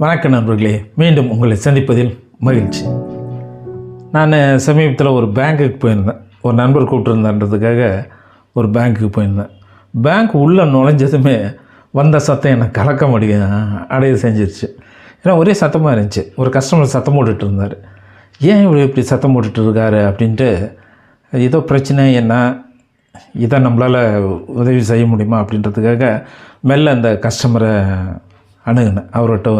வணக்க நண்பர்களே மீண்டும் உங்களை சந்திப்பதில் மகிழ்ச்சி. நான் சமீபத்தில் ஒரு பேங்க்குக்கு போயிருந்தேன். ஒரு நண்பர் கூப்பிட்டுருந்தேன்றதுக்காக ஒரு பேங்க்குக்கு போயிருந்தேன். பேங்க் உள்ளே நுழைஞ்சதுமே வந்த சத்தம் எனக்கு கலக்க முடியும் அடைய செஞ்சிருச்சு. ஏன்னா ஒரே சத்தமாக இருந்துச்சு. ஒரு கஸ்டமர் சத்தம் போட்டுட்டு இருந்தார். ஏன் இவர் இப்படி சத்தம் போட்டுட்டு இருக்காரு? அப்படின்ட்டு ஏதோ பிரச்சனை என்ன? இதை நம்மளால் உதவி செய்ய முடியுமா? அப்படின்றதுக்காக மெல்ல அந்த கஸ்டமரை அணுகுனேன். அவர்கிட்ட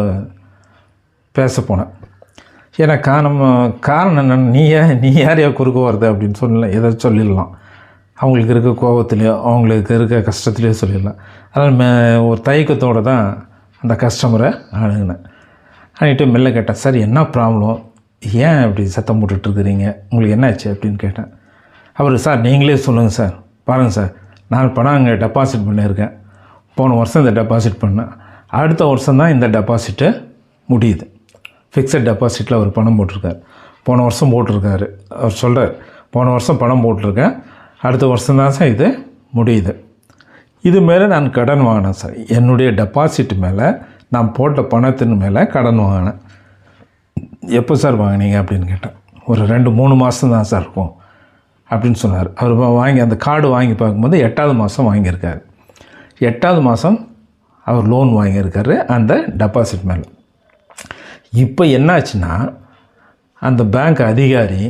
பேச போனேன் ஏன்னா காரணம் காரணம் என்னென்னு நீ ஏன் நீ யாரையா குறுக்க வருது அப்படின்னு சொல்லல. எதை சொல்லிடலாம். அவங்களுக்கு இருக்க கோபத்துலேயோ அவங்களுக்கு இருக்க கஷ்டத்துலேயோ சொல்லிடலாம். அதனால் மே ஒரு தயக்கத்தோடு தான் அந்த கஸ்டமரை அணுகுனேன். அணுகிட்டு மெல்ல கேட்டேன் சார் என்ன ப்ராப்ளம் ஏன் இப்படி சத்தம் போட்டுட்ருக்குறீங்க உங்களுக்கு என்னாச்சு? அப்படின்னு கேட்டேன். அவர் சார் நீங்களே சொல்லுங்கள் சார். பாருங்கள் சார். நான் பணம் அங்கே டெபாசிட் பண்ணியிருக்கேன். போன வருஷம் இந்த டெபாசிட் பண்ணேன். அடுத்த வருஷம் தான் இந்த டெபாசிட்டு முடியுது. ஃபிக்ஸட் டெபாசிட்டில் அவர் பணம் போட்டிருக்கார். போன வருஷம் போட்டிருக்காரு. அவர் சொல்கிறார் போன வருஷம் பணம் போட்டிருக்கேன். அடுத்த வருஷம் தான் சார் இது முடியுது. இது மேலே நான் கடன் வாங்கினேன் சார். என்னுடைய டெபாசிட் மேலே நான் போட்ட பணத்தின் மேலே கடன் வாங்கினேன். எப்போ சார் வாங்கினீங்க? அப்படின்னு கேட்டேன். ஒரு ரெண்டு மூணு மாதம் தான் சார் இருக்கும். அப்படின்னு சொன்னார். அவர் வா- வாங்கி அந்த கார்டு வாங்கி பார்க்கும்போது எட்டாவது மாதம் வாங்கியிருக்காரு. எட்டாவது மாதம் அவர் லோன் வாங்கியிருக்காரு அந்த டெபாசிட் மேலே. இப்போ என்னாச்சுன்னா அந்த பேங்க் அதிகாரி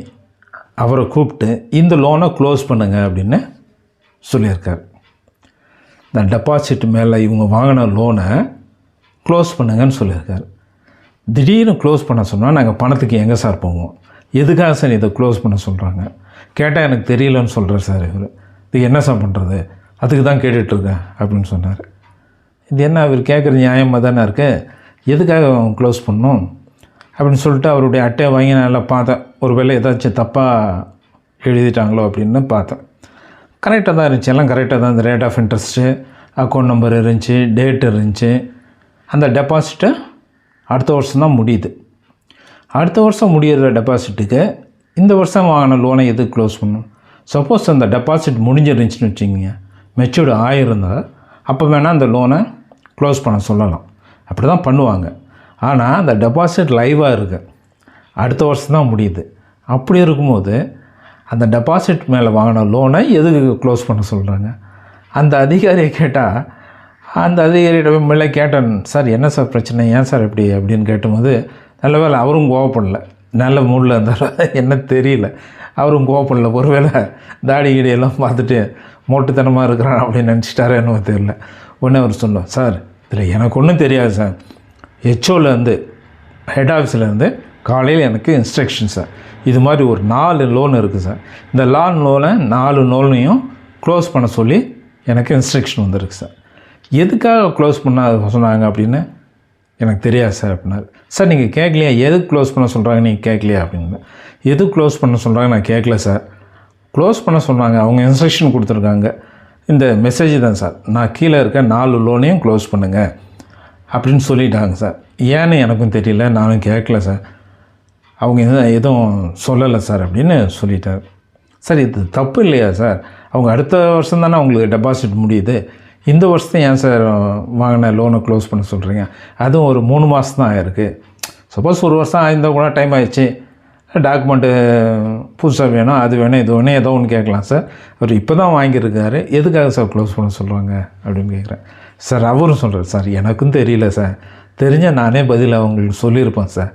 அவரை கூப்பிட்டு இந்த லோனை க்ளோஸ் பண்ணுங்க அப்படின்னு சொல்லியிருக்கார். இந்த டெபாசிட் மேலே இவங்க வாங்கின லோனை க்ளோஸ் பண்ணுங்கன்னு சொல்லியிருக்காரு. திடீர்னு க்ளோஸ் பண்ண சொன்னால் நாங்கள் பணத்துக்கு எங்கே சார் போவோம்? எதுக்காக சார் இதை க்ளோஸ் பண்ண சொல்கிறாங்க கேட்டால் எனக்கு தெரியலன்னு சொல்கிறார் சார் இவர். இது என்ன சார் பண்ணுறது அதுக்கு தான் கேட்டுட்ருக்கேன் அப்படின்னு சொன்னார். இது என்ன அவர் கேட்குற நியாயமாக தானே இருக்குது எதுக்காக க்ளோஸ் பண்ணும் அப்படின்னு சொல்லிட்டு அவருடைய அட்டையை வாங்கி நான் நல்லா பார்த்தேன். ஒருவேளை ஏதாச்சும் தப்பாக எழுதிட்டாங்களோ அப்படின்னு பார்த்தேன். கரெக்டாக தான் இருந்துச்சு. எல்லாம் கரெக்டாக தான் இந்த rate of interest account number இருந்துச்சு டேட் இருந்துச்சு. அந்த டெபாசிட்டை அடுத்த வருஷம் தான் முடியுது. அடுத்த வருஷம் முடியிற டெபாசிட்டுக்கு இந்த வருஷம் வாங்கின லோனை எதுக்கு க்ளோஸ் பண்ணும் சப்போஸ் அந்த டெபாசிட் முடிஞ்சிருந்துச்சின்னு வச்சுக்கோங்க. மெச்சூர்டு ஆயிருந்தால் அப்போ வேணால் அந்த லோனை க்ளோஸ் பண்ண சொல்லலாம். அப்படி தான் பண்ணுவாங்க. ஆனால் அந்த டெபாசிட் லைவாக இருக்குது அடுத்த வருஷம் தான் முடியுது. அப்படி இருக்கும்போது அந்த டெபாசிட் மேலே வாங்கின லோனை எதுக்கு க்ளோஸ் பண்ண சொல்கிறாங்க அந்த அதிகாரியை கேட்டால் அந்த அதிகாரியிட மேலே கேட்டேன் சார் என்ன சார் பிரச்சனை? ஏன் சார் இப்படி? அப்படின்னு கேட்டும்போது நல்ல வேலை அவரும் கோவப்படல. நல்ல மூடில் இருந்தாலும் என்ன தெரியல. அவரும் கோவப்படல. ஒருவேளை தாடி கீடியெல்லாம் பார்த்துட்டு மோட்டுத்தனமாக இருக்கிறான் அப்படின்னு நினச்சிட்டாரோ என்னவோ தெரியல. உடனே அவர் சொன்னோம் சார் இதில் எனக்கு ஒன்றும் தெரியாது சார். ஹெச்ஓலேருந்து ஹெட் ஆஃபீஸ்லேருந்து காலையில் எனக்கு இன்ஸ்ட்ரக்ஷன் சார். இது மாதிரி ஒரு நாலு லோன் இருக்குது சார். இந்த லான் லோனை நாலு லோனையும் க்ளோஸ் பண்ண சொல்லி எனக்கு இன்ஸ்ட்ரக்ஷன் வந்திருக்கு சார். எதுக்காக க்ளோஸ் பண்ண சொன்னாங்க அப்படின்னு எனக்கு தெரியாது சார் அப்படின்னாரு சார் நீங்கள் கேட்கலையா எதுக்கு க்ளோஸ் பண்ண சொல்கிறாங்க நீங்கள் கேட்கலையா அப்படின்னு. எதுக்கு க்ளோஸ் பண்ண சொல்கிறாங்க நான் கேட்கல சார். க்ளோஸ் பண்ண சொன்னாங்க. அவங்க இன்ஸ்ட்ரக்ஷன் கொடுத்துருக்காங்க. இந்த மெசேஜ் தான் சார். நான் கீழே இருக்க நாலு லோனையும் க்ளோஸ் பண்ணுங்கள் அப்படின்னு சொல்லிட்டாங்க சார். ஏன்னு எனக்கும் தெரியல. நானும் கேட்கல சார். அவங்க எதுவும் எதுவும் சொல்லலை சார் அப்படின்னு சொல்லிட்டார். சார் இது தப்பு இல்லையா சார்? அவங்க அடுத்த வருஷம் தானே அவங்களுக்கு டெபாசிட் முடியுது. இந்த வருஷத்தை ஏன் சார் வாங்கின லோனை க்ளோஸ் பண்ண சொல்கிறீங்க அதுவும் ஒரு மூணு மாதம் தான் ஆயிருக்கு. சப்போஸ் ஒரு வருஷம் ஆயிருந்தால் கூட டைம் ஆயிடுச்சு. டாக்குமெண்ட்டு புதுசாக வேணும் அது வேணும் இது வேணும் ஏதோ ஒன்று கேட்கலாம் சார். அவர் இப்போ தான் வாங்கியிருக்காரு. எதுக்காக சார் க்ளோஸ் பண்ண சொல்கிறாங்க அப்படின்னு கேட்குறேன். சார் அவரும் சொல்கிறார் சார் எனக்கும் தெரியல சார். தெரிஞ்சால் நானே பதில் அவங்களுக்கு சொல்லியிருப்பேன் சார்.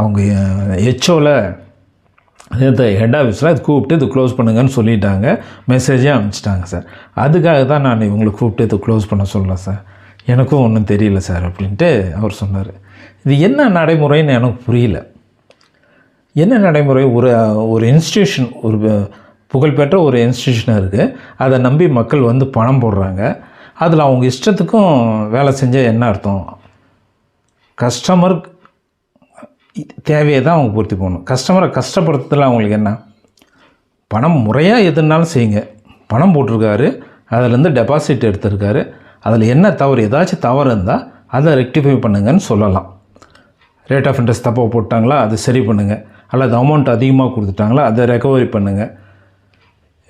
அவங்க ஹெச்ஓவில் இந்த ஹெட் ஆஃபீஸில் அது கூப்பிட்டு இது க்ளோஸ் பண்ணுங்கன்னு சொல்லிட்டாங்க. மெசேஜே அனுப்பிச்சிட்டாங்க சார் அதுக்காக தான் நான் இவங்களை கூப்பிட்டு இது க்ளோஸ் பண்ண சொல்லலாம் சார் எனக்கும் ஒன்றும் தெரியல சார் அப்படின்ட்டு அவர் சொன்னார். இது என்ன நடைமுறைன்னு எனக்கு புரியல. என்ன நடைமுறை? ஒரு ஒரு இன்ஸ்டியூஷன் ஒரு புகழ்பெற்ற ஒரு இன்ஸ்டியூஷனாக இருக்குது அதை நம்பி மக்கள் வந்து பணம் போடுறாங்க. அதில் அவங்க இஷ்டத்துக்கும் வேலை செஞ்சால் என்ன அர்த்தம்? கஸ்டமர் தேவையை தான் அவங்க பூர்த்தி பண்ணணும். கஸ்டமரை கஷ்டப்படுத்துறதுல அவங்களுக்கு என்ன? பணம் முறையாக எதுனாலும் செய்யுங்க. பணம் போட்டிருக்காரு அதிலேருந்து டெபாசிட் எடுத்திருக்காரு. அதில் என்ன தவறு ஏதாச்சும் தவறு இருந்தால் அதை ரெக்டிஃபை பண்ணுங்கன்னு சொல்லலாம். ரேட் ஆஃப் இன்ட்ரெஸ்ட் தப்பாக போட்டாங்களா அதை சரி பண்ணுங்கள் அல்லது அமௌண்ட் அதிகமாக கொடுத்துட்டாங்களா அதை ரெக்கவரி பண்ணுங்கள்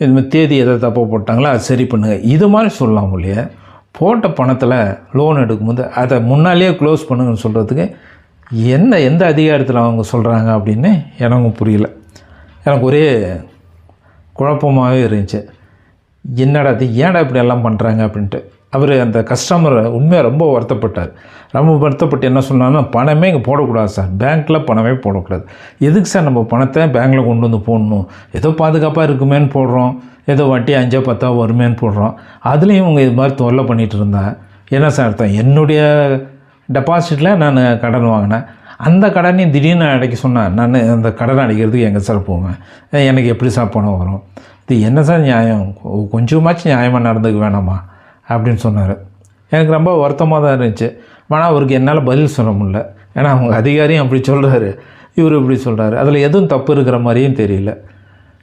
இது மாதிரி தேதி எதை தப்பாக போட்டாங்களா அதை சரி பண்ணுங்கள் இது மாதிரி சொல்லலாம் ஒழிய போட்ட பணத்தில் லோன் எடுக்கும்போது அதை முன்னாலேயே க்ளோஸ் பண்ணுங்கன்னு சொல்கிறதுக்கு என்ன எந்த அதிகாரத்தில் அவங்க சொல்கிறாங்க அப்படின்னு எனக்கும் புரியல. எனக்கு ஒரே குழப்பமாகவே இருந்துச்சு. என்னடா இது ஏன்டா இப்படி எல்லாம் பண்ணுறாங்க அப்படின்ட்டு. அவர் அந்த கஸ்டமரை உண்மையாக ரொம்ப வருத்தப்பட்டார். ரொம்ப வருத்தப்பட்டு என்ன சொன்னாலும் பணமே இங்கே போடக்கூடாது சார். பேங்க்கில் பணமே போடக்கூடாது. எதுக்கு சார் நம்ம பணத்தை பேங்க்கில் கொண்டு வந்து போடணும்? ஏதோ பாதுகாப்பாக இருக்குமேன்னு போடுறோம். ஏதோ வட்டி அஞ்சோ பத்தோ வருமேன்னு போடுறோம். அதுலேயும் இவங்க இது மாதிரி தொல்லை பண்ணிகிட்டு இருந்தா என்ன சார் அர்த்தம்? என்னுடைய டெபாசிட்டில் நான் கடன் வாங்கினேன். அந்த கடனையும் திடீர்னு அடைக்க சொன்னேன் நான் அந்த கடன் அடைக்கிறதுக்கு எங்கே சார் போவேன். எனக்கு எப்படி சார் பணம் வரும்? இது என்ன சார் நியாயம்? கொஞ்சமாச்சும் நியாயமாக நடந்துக்க வேணாமா? அப்படின்னு சொன்னார். எனக்கு ரொம்ப வருத்தமாக தான் இருந்துச்சு. ஆனால் அவருக்கு என்னால் பதில் சொல்ல முடியல. ஏன்னா அவங்க அதிகாரியும் அப்படி சொல்கிறாரு இவர் இப்படி சொல்கிறாரு அதில் எதுவும் தப்பு இருக்கிற மாதிரியும் தெரியல.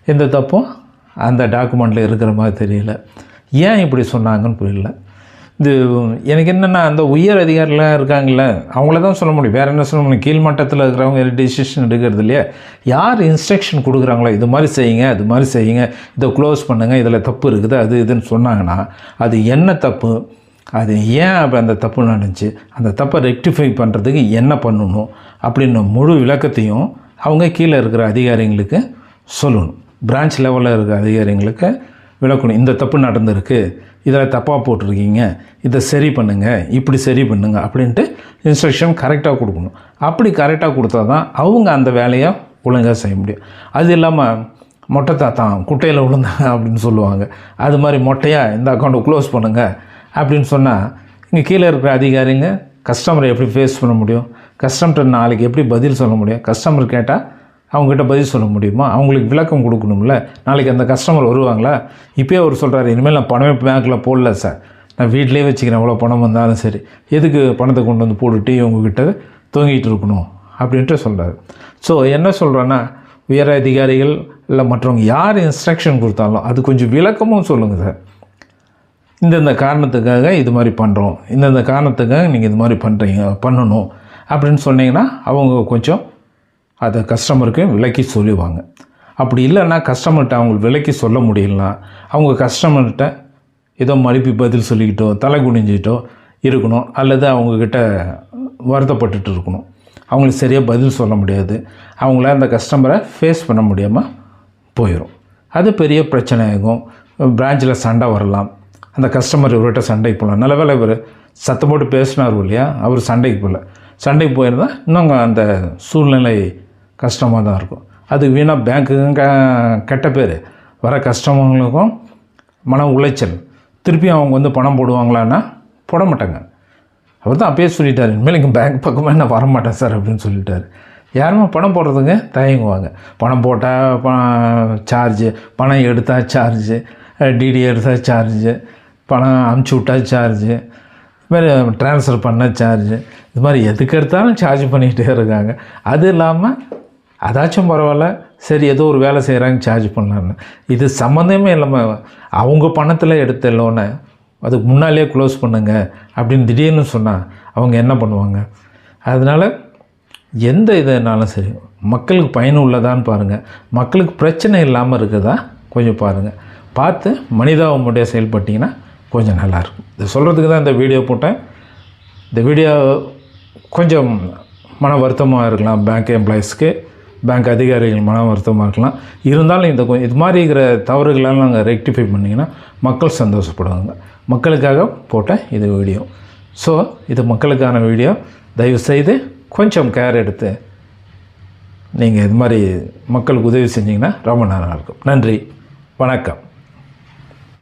எந்த தப்பும் அந்த டாக்குமெண்ட்டில் இருக்கிற மாதிரி தெரியல. ஏன் இப்படி சொன்னாங்கன்னு புரியல. இது எனக்கு என்னென்னா அந்த உயர் அதிகாரிலாம் இருக்காங்கல்ல அவங்கள தான் சொல்ல முடியும். வேறு என்ன சொல்ல முடியும்? கீழ்மட்டத்தில் இருக்கிறவங்க டிசிஷன் எடுக்கிறது இல்லையா? யார் இன்ஸ்ட்ரக்ஷன் கொடுக்குறாங்களோ இது மாதிரி செய்யுங்க அது மாதிரி செய்யுங்க இதை க்ளோஸ் பண்ணுங்கள் இதில் தப்பு இருக்குது அது இதுன்னு சொன்னாங்கன்னா அது என்ன தப்பு? அது ஏன் அப்போ அந்த தப்பு நடந்துச்சு? அந்த தப்பை ரெக்டிஃபை பண்ணுறதுக்கு என்ன பண்ணணும்? அப்படின்னு முழு விளக்கத்தையும் அவங்க கீழே இருக்கிற அதிகாரிங்களுக்கு சொல்லணும். பிரான்ச் லெவலில் இருக்கிற அதிகாரிங்களுக்கு விளக்கணும். இந்த தப்பு நடந்திருக்கு. இதில் தப்பாக போட்டிருக்கீங்க இதை சரி பண்ணுங்கள் இப்படி சரி பண்ணுங்க அப்படின்ட்டு இன்ஸ்ட்ரக்ஷன் கரெக்டாக கொடுக்கணும். அப்படி கரெக்டாக கொடுத்தா தான் அவங்க அந்த வேலையை ஒழுங்காக செய்ய முடியும். அது இல்லாமல் மொட்டை தாத்தான் குட்டையில் விழுந்தாங்க அப்படின்னு சொல்லுவாங்க. அது மாதிரி மொட்டையாக இந்த அக்கௌண்ட்டை க்ளோஸ் பண்ணுங்கள் அப்படின்னு சொன்னால் இங்கே கீழே இருக்கிற அதிகாரிங்க கஸ்டமரை எப்படி ஃபேஸ் பண்ண முடியும்? கஸ்டமர்கிட்ட நாளைக்கு எப்படி பதில் சொல்ல முடியும்? கஸ்டமர் கேட்டால் அவங்ககிட்ட பதில் சொல்ல முடியுமா? அவங்களுக்கு விளக்கம் கொடுக்கணும்ல? நாளைக்கு அந்த கஸ்டமர் வருவாங்களா? இப்போயே அவர் சொல்கிறாரு இனிமேல் நான் பணமே பேங்க்கில் போடல சார் நான் வீட்டிலே வச்சுக்கிறேன் எவ்வளோ பணம் வந்தாலும் சரி. எதுக்கு பணத்தை கொண்டு வந்து போட்டுட்டு இவங்கக்கிட்ட தூங்கிட்டு இருக்கணும்? அப்படின்ட்டு சொல்கிறாரு ஸோ என்ன சொல்கிறேன்னா உயர் அதிகாரிகள் இல்லை மற்றவங்க யார் இன்ஸ்ட்ரக்ஷன் கொடுத்தாலும் அது கொஞ்சம் விளக்கமும் சொல்லுங்கள் சார் இந்தந்த காரணத்துக்காக இது மாதிரி பண்ணுறோம் இந்தந்த காரணத்துக்காக நீங்கள் இது மாதிரி பண்ணுறீங்க பண்ணணும் அப்படின்னு சொன்னீங்கன்னா அவங்க கொஞ்சம் அதை கஸ்டமருக்கு விலக்கி சொல்லுவாங்க அப்படி இல்லைன்னா கஸ்டமர்கிட்ட அவங்களுக்கு விலக்கி சொல்ல முடியலனா அவங்க கஸ்டமர்கிட்ட ஏதோ மழுப்பி பதில் சொல்லிக்கிட்டோ தலை குனிஞ்சிக்கிட்டோ இருக்கணும் அல்லது அவங்கக்கிட்ட வருத்தப்பட்டுட்டு இருக்கணும். அவங்களுக்கு சரியாக பதில் சொல்ல முடியாது. அவங்கள அந்த கஸ்டமரை ஃபேஸ் பண்ண முடியாமல் போயிடும் அது பெரிய பிரச்சனை ஆகும் பிரான்ச்சில் சண்டை வரலாம். அந்த கஸ்டமர் இவர்கிட்ட சண்டைக்கு போகலாம். நல்ல வேலை இவர் சத்தம் போட்டு பேசினார் இல்லையா? அவர் சண்டைக்கு போகல. சண்டைக்கு போயிருந்தால் இன்னும் அந்த சூழ்நிலை கஷ்டமாக தான் இருக்கும். அது வீணாக பேங்க்குக்கும் க கெட்ட பேர். வர கஸ்டமர்களுக்கும் மன உளைச்சல். திருப்பியும் அவங்க வந்து பணம் போடுவாங்களான்னா போட மாட்டாங்க. அவர் தான் அப்பயே சொல்லிட்டார் இனிமேல் இங்கே பேங்க் பக்கமாக நான் வரமாட்டேன் சார் அப்படின்னு சொல்லிட்டார். யாருமே பணம் போடுறதுங்க? தயங்குவாங்க. பணம் போட்டால் பணம் சார்ஜு பணம் எடுத்தால் சார்ஜு டிடி எடுத்தால் சார்ஜு பணம் அமுச்சு விட்டா சார்ஜு இது மாதிரி ட்ரான்ஸ்ஃபர் பண்ண சார்ஜு இது மாதிரி எதுக்கு எடுத்தாலும் சார்ஜ் பண்ணிக்கிட்டே இருக்காங்க. அது இல்லாமல் அதாச்சும் பரவாயில்ல. சரி ஏதோ ஒரு வேலை செய்கிறாங்க சார்ஜ் பண்ணலான்னு இது சம்மந்தமே இல்லாமல் அவங்க பணத்தில் எடுத்த லோனை அதுக்கு முன்னாலே க்ளோஸ் பண்ணுங்க அப்படின்னு திடீர்னு சொன்னால் அவங்க என்ன பண்ணுவாங்க? அதனால் எந்த இதுனாலும் சரி மக்களுக்கு பயனுள்ளதான்னு பாருங்கள் மக்களுக்கு பிரச்சனை இல்லாமல் இருக்குதா? கொஞ்சம் பாருங்கள் பார்த்து மனிதாபமுடைய செயல்பட்டிங்கன்னா கொஞ்சம் நல்லாயிருக்கும் இது சொல்கிறதுக்கு தான் இந்த வீடியோ போட்டேன். இந்த வீடியோ கொஞ்சம் மன வருத்தமாக இருக்கலாம் பேங்க் எம்ப்ளாயீஸ்க்கு பேங்க் அதிகாரிகள் மன வருத்தமாக இருக்கலாம். இருந்தாலும் இந்த கொ- இது மாதிரி இருக்கிற தவறுகளெல்லாம் நாங்கள் ரெக்டிஃபை பண்ணிங்கன்னா மக்கள் சந்தோஷப்படுவாங்க. மக்களுக்காக போட்ட இது வீடியோ ஸோ இது மக்களுக்கான வீடியோ தயவு செய்து கொஞ்சம் கேர் எடுத்து நீங்கள் இது மாதிரி மக்களுக்கு உதவி செஞ்சிங்கன்னா ரொம்ப நல்லா இருக்கும். நன்றி. வணக்கம்.